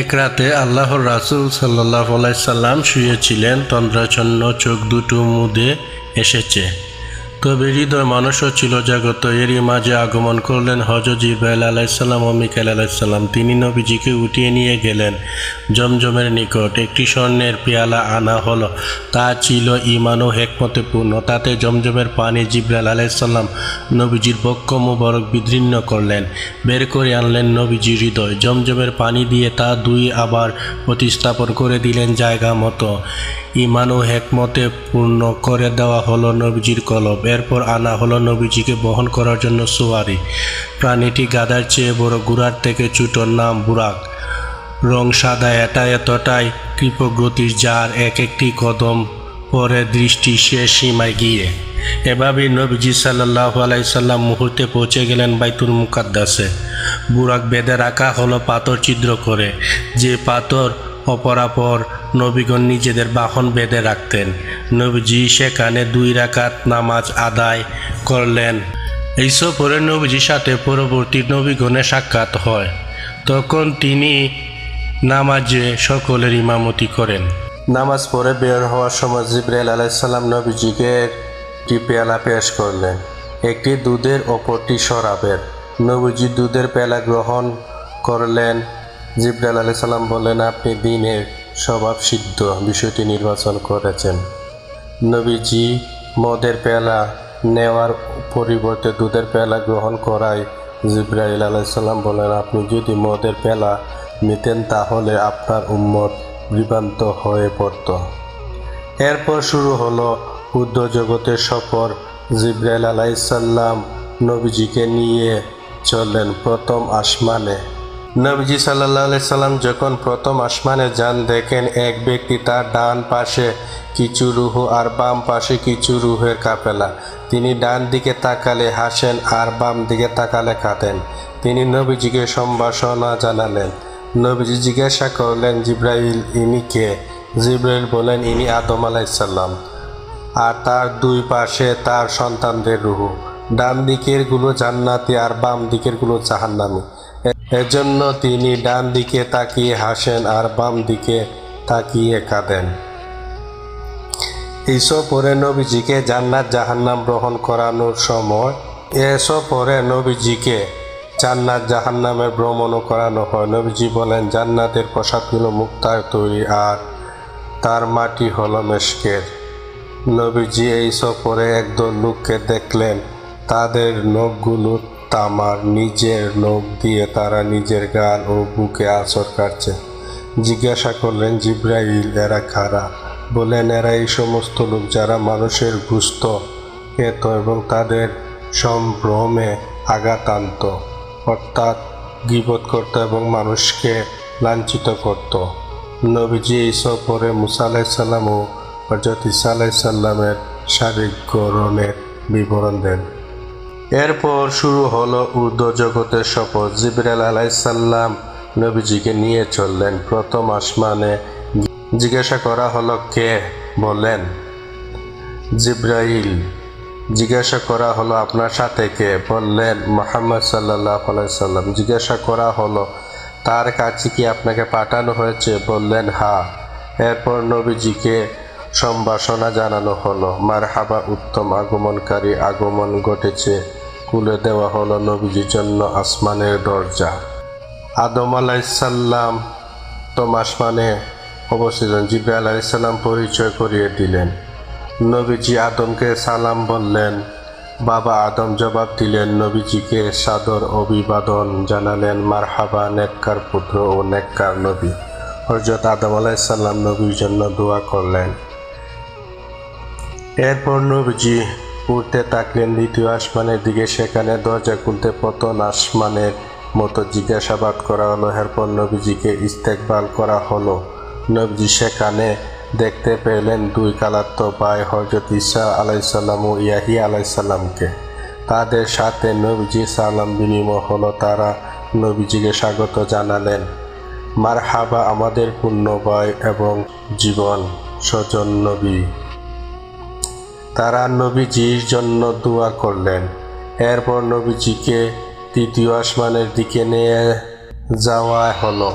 এক রাতে আল্লাহর রাসুল সাল্লাহ সাল্লাম শুয়েছিলেন তন্দ্রাচন্ন চোখ দুটো মুদে এসেছে। তবে হৃদয় মানুষও ছিল জাগত এরই মাঝে আগমন করলেন হজরত ইব্রাহিল আলাইসাল্লাম ও মিকাইল আলাইসাল্লাম তিনি নবীজিকে উঠিয়ে নিয়ে গেলেন জমজমের নিকট। একটি স্বর্ণের পেয়ালা আনা হলো। তা ছিল ইমান ও হেকমতে পূর্ণ। তাতে জমজমের পানি জিব্রাইল আলাইসাল্লাম নবীজির বক্ষ মুবারক বিদীর্ণ করলেন। বের করে আনলেন নবীজির হৃদয়। জমজমের পানি দিয়ে তা দুই আবার প্রতিস্থাপন করে দিলেন জায়গা মতো। ইমান ও হেকমতে পূর্ণ করে দেওয়া হলো নবীজির কলব। এরপর আনা হলো নবীজিকে বহন করার জন্য সোয়ারি। প্রাণীটি গাদার চেয়ে বড় গুড়ার থেকে ছুটোর নাম বুরাক। রং সাদা এটা এতটাই কৃপগতির যার এক একটি কদম পরে দৃষ্টি শেষ সীমায় গিয়ে। এভাবেই নবীজি সাল্লাহ আলাইসাল্লাম মুহূর্তে পৌঁছে গেলেন বাইতুল মুকাদ্দাসে। বুরাক বেঁধে রাখা হলো পাথর ছিদ্র করে। যে পাথর অপরাপর নবীগণ নিজেদের বাহন বেঁধে রাখতেন। নবীজি সেখানে দুই রাকাত নামাজ আদায় করলেন। এই সফরে নবীজির সাথে পরবর্তী নবীগণের সাক্ষাৎ হয়। তখন তিনি নামাজে সকলের ইমামতি করেন। নামাজ পড়ে বের হওয়ার সময় জিব্রাইল আলাইসাল্লাম নবীজিকে একটি পেয়ালা পেশ করলেন। একটি দুধের অপরটি শরাবের। নবীজি দুধের পেয়ালা গ্রহণ করলেন। জিব্রাইল আলাইসাল্লাম বললেন, আপনি দিনের স্বভাব সিদ্ধ বিষয়টি নির্বাচন করেছেন। নবীজি মদের পেলা নেওয়ার পরিবর্তে দুধের পেলা গ্রহণ করায় জিব্রাইল আলাইসাল্লাম বলেন আপনি যদি মদের পেলা নিতেন তাহলে আপনার উম্মত বিভ্রান্ত হয়ে পড়ত। এরপর শুরু হলো উদ্ধ জগতের সফর। জিব্রাইল আলাইসাল্লাম নবীজিকে নিয়ে চললেন প্রথম আসমানে। নবীজি সাল্লাহ সাল্লাম যখন প্রথম আসমানে যান, দেখেন এক ব্যক্তি তার ডান পাশে কিছু রুহ আর বাম পাশে কিছু রুহের কাপেলা তিনি ডান দিকে তাকালে হাসেন আর বাম দিকে তাকালে কাঁদেন। তিনি নবীজিকে সম্ভাষণা জানালেন। নবীজি জিজ্ঞাসা করলেন, জিব্রাইল, ইনি কে? জিব্রাইল বলেন ইনি আদম আলাইসাল্লাম আর তার দুই পাশে তার সন্তানদের রুহু। ডান দিকেরগুলো জান্নাতি আর বাম দিকেরগুলো জাহান্নামি। এজন্য তিনি ডান দিকে তাকিয়ে হাসেন আর বাম দিকে তাকিয়ে কাঁদেন। এইসব পরে নবীজিকে জান্নাত জাহান্নাম গ্রহণ করানোর সময় এসব পরে নবীজিকে জান্নাত জাহান্নামের ভ্রমণও করানো হয়। নবীজি বলেন, জান্নাতের প্রসাদগুলো মুক্তার তৈরি আর তার মাটি হল মেশকের। নবীজি এই সফরে একদল লোককে দেখলেন। তাদের নখগুলো তামার নিজের নখ দিয়ে তারা নিজের গাল ও বুকে আচর কাটছে। জিজ্ঞাসা করলেন, জিব্রাইল, এরা খারা বলেন এরা এই সমস্ত লোক যারা মানুষের গুস্ত খেত এবং তাদের সম্ভ্রমে আঘাত আনত অর্থাৎ গিবত করত এবং মানুষকে লাঞ্ছিত করত। নবীজি এই সফরে মুসা আলাইসাল্লাম ও হজরত ইসা আলাইসাল্লামের শারীরিক গরণের বিবরণ দেন। এরপর শুরু হলো উর্দু জগতের শপথ জিবরাল আলাইসাল্লাম নবীজিকে নিয়ে চললেন প্রথম আসমানে। জিজ্ঞাসা করা হলো, কে? বলেন জিব্রাইল। জিজ্ঞাসা করা হলো, আপনার সাথে কে? বললেন, মোহাম্মদ সাল্লাহ সাল্লাম। জিজ্ঞাসা করা হলো, তার কাছে কি আপনাকে পাঠানো হয়েছে? বললেন, হা। এরপর নবীজিকে সম্ভাষণা জানানো হলো মার হাবা উত্তম আগমনকারী আগমন ঘটেছে। খুলে দেওয়া হলো নবীজির জন্য আসমানের দরজা। আদম আলাইসাল্লাম প্রথম আসমানে অবস্থিত। জিব্রাহ আলাইসাল্লাম পরিচয় করিয়ে দিলেন। নবীজি আদমকে সালাম বললেন। বাবা আদম জবাব দিলেন, নবীজিকে সাদর অভিবাদন জানালেন, মারহাবা, নেককার পুত্র ও নেককার নবী। হজরত আদম আলাইসাল্লাম নবীর জন্য দোয়া করলেন। এরপর নবীজি উঠতে থাকলেন দ্বিতীয় আসমানের দিকে, সেখানে দরজা খুলতে পতন আসমানের মতো জিজ্ঞাসাবাদ করা হলো। এরপর নবীজিকে ইস্তেকবাল করা হলো। নবীজি সেখানে দেখতে পেলেন দুই কালাত্ত ভাই হজরত ইসা আলাইসাল্লাম ও ইয়াহি আলাইসাল্লামকে তাদের সাথে নবীজি সালাম বিনিময় হলো। তারা নবীজিকে স্বাগত জানালেন। মার হাবা আমাদের পূর্ণ ভয় এবং জীবন স্বজন নবী। তারা নবীজির জন্য দোয়া করলেন। এরপর নবীজিকে তৃতীয় আসমানের দিকে নিয়ে যাওয়া হলো।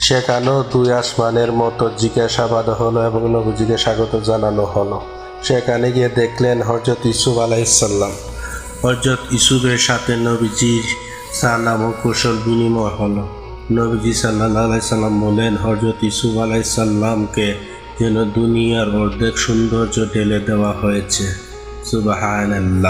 সেখানেও দুই আসমানের মতো জিজ্ঞাসাবাদ হলো এবং নবীজিকে স্বাগত জানানো হলো। সেখানে গিয়ে দেখলেন হজরত ইসুফ আলাইসাল্লাম হজরত ইসুফের সাথে নবীজির সালাম ও কুশল বিনিময় হলো। নবীজি সাল্লাহ আলাইসাল্লাম বলেন হজরত ইসুফ আলাইসাল্লামকে যেন দুনিয়ার অর্ধেক সৌন্দর্য ঢেলে দেওয়া হয়েছে। সুবাহান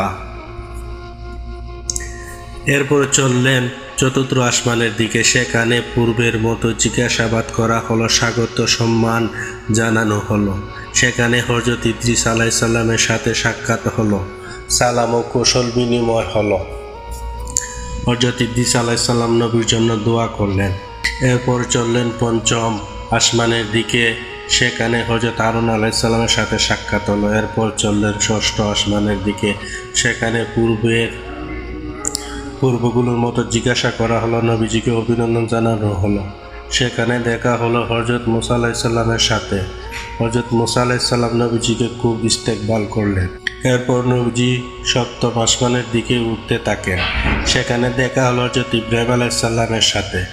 এরপর চললেন চতুর্থ আসমানের দিকে। সেখানে পূর্বের মতো জিজ্ঞাসাবাদ করা হলো, স্বাগত, সম্মান জানানো হলো। সেখানে হজরত ইদ্রিস আলাইসাল্লামের সাথে সাক্ষাৎ হলো, সালাম ও কৌশল বিনিময় হলো। হজরত ইদ্রিস আলাইসাল্লাম নবীর জন্য দোয়া করলেন। এরপর চললেন পঞ্চম আসমানের দিকে। সেখানে হজরত আরুন আলাইসাল্লামের সাথে সাক্ষাৎ হলো। এরপর চললেন ষষ্ঠ আসমানের দিকে। সেখানে পূর্বের পূর্বগুলোর মতো জিজ্ঞাসা করা হলো, নবীজিকে অভিনন্দন জানানো হলো। সেখানে দেখা হলো হজরত মুসা আলাইসাল্লামের সাথে। হজরত মুসা আলাইসাল্লাম নবীজিকে খুব ইস্তেকবাল করলেন। এরপর নবীজি সপ্তম আসমানের দিকে উঠতে থাকেন। সেখানে দেখা হলো হজরত ইব্রাহিম আলাইসাল্লামের সাথে।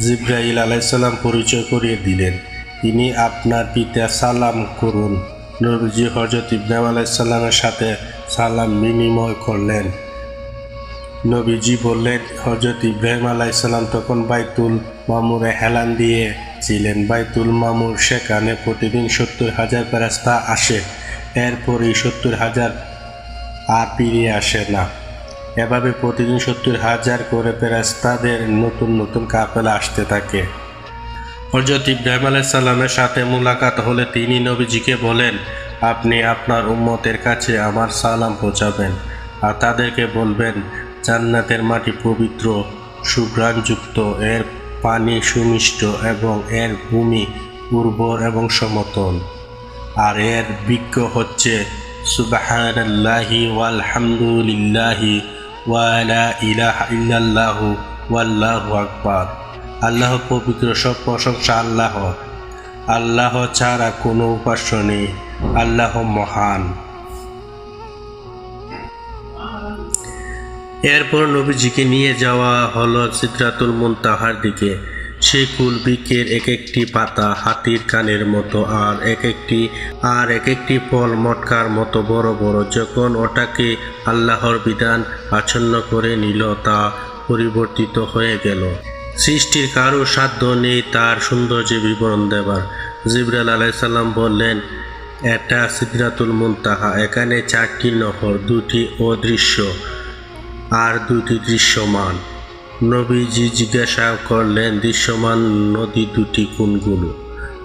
জিব্রাইল আলাইসাল্লাম পরিচয় করিয়ে দিলেন। তিনি আপনার পিতা সালাম করুন। নবীজি হজরত ইব্রাহিম আলাইসাল্লামের সাথে সালাম বিনিময় করলেন। নবীজি বললেন হজরত ইব্রাহিম আলাইসাল্লাম তখন বাইতুল মামুরে হেলান দিয়ে ছিলেন। বাইতুল মামুর সেখানে প্রতিদিন সত্তর হাজার ফেরাস্তা আসে। এরপরই সত্তর হাজার আর ফিরিয়ে আসে না। এভাবে প্রতিদিন সত্তর হাজার করে ফেরাস্তাদের নতুন নতুন কাপেলা আসতে থাকে। হজরত ইব্রাহিম আলাইসাল্লামের সাথে মুলাকাত হলে তিনি নবীজিকে বলেন, আপনি আপনার উম্মতের কাছে আমার সালাম পৌঁছাবেন আর তাদেরকে বলবেন, জান্নাতের মাটি পবিত্র, সুঘ্রাণযুক্ত, এর পানি সুমিষ্ট এবং এর ভূমি উর্বর এবং সমতল। আর এর বৃক্ষ হচ্ছে, সুবাহানাল্লাহি ওয়ালহামদুলিল্লাহি ওয়ালা ইলাহা ইল্লাল্লাহু ওয়াল্লাহু আকবার। আল্লাহ পবিত্র সব প্রশংসা আল্লাহ। আল্লাহ ছাড়া কোনো উপাস্য নেই। আল্লাহ মহান। এরপর নবীজিকে নিয়ে যাওয়া হলো সিদ্রাতুল মুনতাহার দিকে। সেই কুল বৃক্ষের এক একটি পাতা হাতির কানের মতো আর এক একটি আর এক একটি ফল মটকার মতো বড় বড়। যখন ওটাকে আল্লাহর বিধান আচ্ছন্ন করে নিল, তা পরিবর্তিত হয়ে গেল। সৃষ্টির কারও সাধ্য নেই তার সৌন্দর্যে বিবরণ দেবার। জিবরাল আলাইসাল্লাম বললেন, এটা সিদ্রাতুল মুনতাহা। এখানে চারটি নহর দুটি অদৃশ্য আর দুটি দৃশ্যমান। নবীজি জিজ্ঞাসা করলেন, দৃশ্যমান নদী দুটি কোনগুলো?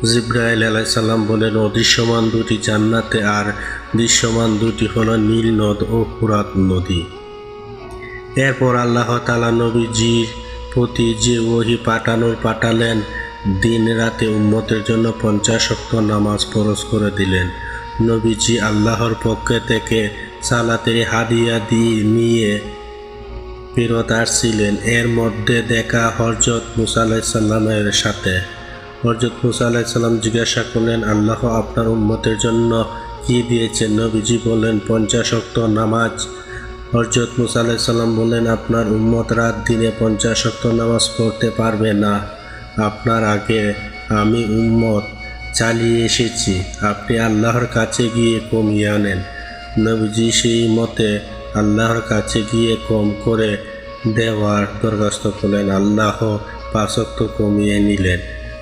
জিব্রাইল আলাইসাল্লাম বলেন অদৃশ্যমান দুটি জান্নাতে আর দৃশ্যমান দুটি হলো নীল নদ ও ফুরাত নদী। এরপর আল্লাহ তালা নবীজির প্রতি যে ওহি পাঠানোর পাঠালেন, দিন রাতে উম্মতের জন্য পঞ্চাশ শক্ত নামাজ ফরজ করে দিলেন। নবীজি আল্লাহর পক্ষে থেকে সালাতের হাদিয়া দিয়ে নিয়ে ফেরত আসছিলেন। এর মধ্যে দেখা হরজত মুসা সাথে। হরজত মুসা জিজ্ঞাসা করলেন, আল্লাহ আপনার উম্মতের জন্য কি দিয়েছেন? নবীজি বললেন, পঞ্চাশ অক্ত নামাজ হরজত মুসা আলাইসাল্লাম বললেন, আপনার উম্মত রাত দিনে পঞ্চাশ অক্ত নামাজ পড়তে পারবে না। আপনার আগে আমি উম্মত চালিয়ে এসেছি। আপনি আল্লাহর কাছে গিয়ে কমিয়ে আনেন নবীজি সেই মতে আল্লাহর কাছে গিয়ে কম করে দেওয়ার দরখাস্ত করলেন। আল্লাহ পাশক্ত কমিয়ে নিলেন।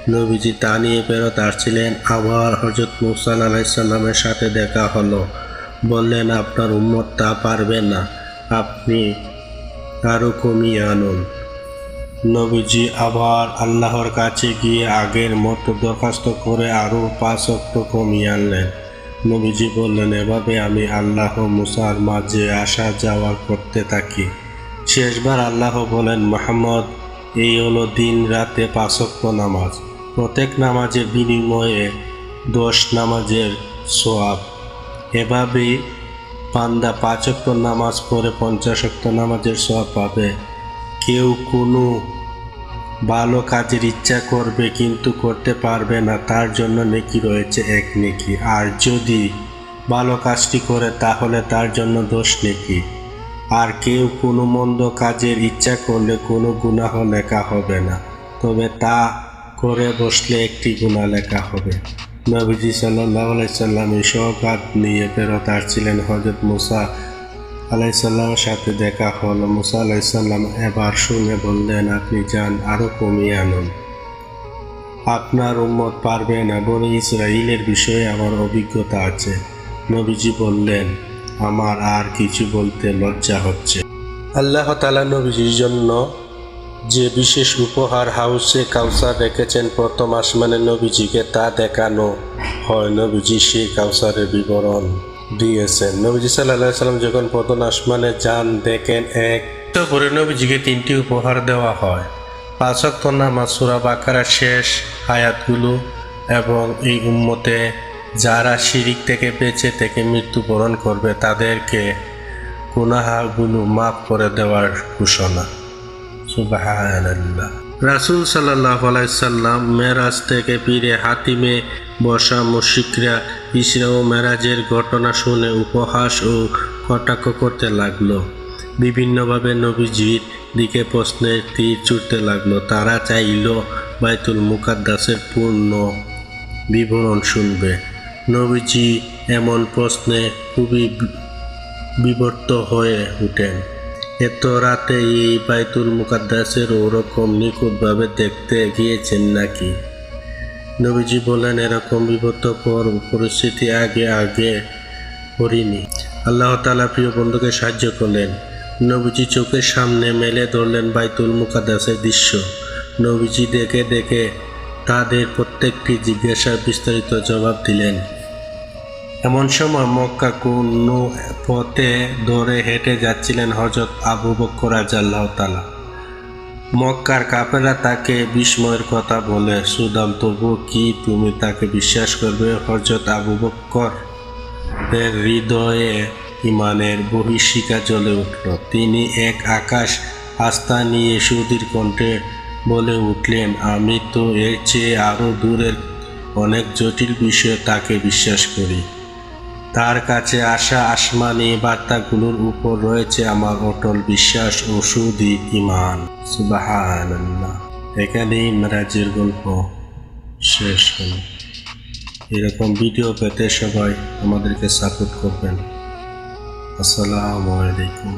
নবীজি তা নিয়ে ফেরত আসছিলেন। আবার হজরত মুসান আলাইসাল্লামের সাথে দেখা হলো। বললেন, আপনার উম্মত তা পারবে না। আপনি আরও কমিয়ে আনুন। নবীজি আবার আল্লাহর কাছে গিয়ে আগের মতো দরখাস্ত করে আরও পাঁচ অক্ট কমিয়ে আনলেন। নবীজি বললেন, এভাবে আমি আল্লাহ মুসার মাঝে আসা যাওয়া করতে থাকি। শেষবার আল্লাহ বলেন, মোহাম্মদ, এই হলো দিন রাতে পাঁচক্য নামাজ। প্রত্যেক নামাজের বিনিময়ে দশ নামাজের সোয়াব। এভাবেই পান্দা পাঁচক্য নামাজ পড়ে পঞ্চাশক্ত নামাজের সব পাবে। কেউ কোনো ভালো কাজের ইচ্ছা করবে কিন্তু করতে পারবে না, তার জন্য নেকি রয়েছে এক নেকি। আর যদি ভালো কাজটি করে, তাহলে তার জন্য দোষ নেকি। আর কেউ কোনো মন্দ কাজের ইচ্ছা করলে কোনো গুনাহ লেখা হবে না, তবে তা করে বসলে একটি গুণা লেখা হবে। নবীজি সাল্লাহ আলাইসাল্লাম এই সকাত নিয়ে ফেরত আসছিলেন হজরত মুসা আলাইসাল্লামের সাথে দেখা হলো। মুসা আলাইসাল্লাম এবার শুনে বললেন, আপনি যান আরও কমিয়ে আনুন। আপনার উম্মত পারবে না, বনি ইসরায়েলের বিষয়ে আমার অভিজ্ঞতা আছে। নবীজি বললেন, আমার আর কিছু বলতে লজ্জা হচ্ছে। আল্লাহ তালা নবীজির জন্য যে বিশেষ উপহার হাউসে কাউসার রেখেছেন প্রথম আসমানে নবীজিকে, তা দেখানো হয় নবীজি সেই কাউসারের বিবরণ দিয়েছেন। নবীজি সাল্লাহ সাল্লাম যখন প্রথম আসমানে যান, দেখেন এক তো করে নবীজিকে তিনটি উপহার দেওয়া হয়। পাঁচক নামাজ, সুরা বাকারা শেষ আয়াতগুলো এবং এই উম্মতে যারা শিরিক থেকে বেঁচে থেকে মৃত্যুবরণ করবে, তাদেরকে গুনাহাগুলো মাফ করে দেওয়ার ঘোষণা। রাসুল সাল্লাহ সাল্লাম মেরাজ থেকে ফিরে হাতিমে বসা মুশিকরা ইসরা ও মেরাজের ঘটনা শুনে উপহাস ও কটাক্ষ করতে লাগল। বিভিন্নভাবে নবীজির দিকে প্রশ্নের তীর ছুটতে লাগল। তারা চাইল বাইতুল মুকাদ্দাসের পূর্ণ বিবরণ শুনবে। নবীজি এমন প্রশ্নে খুবই বিবর্ত হয়ে উঠেন। এত রাতে এই বাইতুল মুকাদ্দাসের ওরকম নিখুঁতভাবে দেখতে গিয়েছেন নাকি? নবীজি বলেন, এরকম বিপত্তকর পরিস্থিতি আগে আগে করিনি। আল্লাহ তালা প্রিয় বন্ধুকে সাহায্য করলেন। নবীজি চোখের সামনে মেলে ধরলেন বাইতুল মুকাদ্দাসের দৃশ্য। নবীজি দেখে দেখে তাদের প্রত্যেকটি জিজ্ঞাসার বিস্তারিত জবাব দিলেন। এমন সময় মক্কা কোনো পথে ধরে হেঁটে যাচ্ছিলেন হজরত আবু বক্কর আল্লাহ তালা মক্কার কাপেরা তাকে বিস্ময়ের কথা বলে সুদাম তবু কি তুমি তাকে বিশ্বাস করবে হজরত আবু বক্কর হৃদয়ে? ইমানের বহিঃশিকা জ্বলে উঠল। তিনি এক আকাশ আস্থা নিয়ে সুধীর কণ্ঠে বলে উঠলেন, আমি তো এর চেয়ে আরও দূরের অনেক জটিল বিষয়ে তাকে বিশ্বাস করি। তার কাছে আসা আসমানি বার্তাগুলোর উপর রয়েছে আমার অটল বিশ্বাস ও সুদি ইমান সুবাহান এখানেই মেরাজের গল্প শেষ হল। এরকম ভিডিও পেতে সবাই আমাদেরকে সাপোর্ট করবেন। আসসালামু আলাইকুম।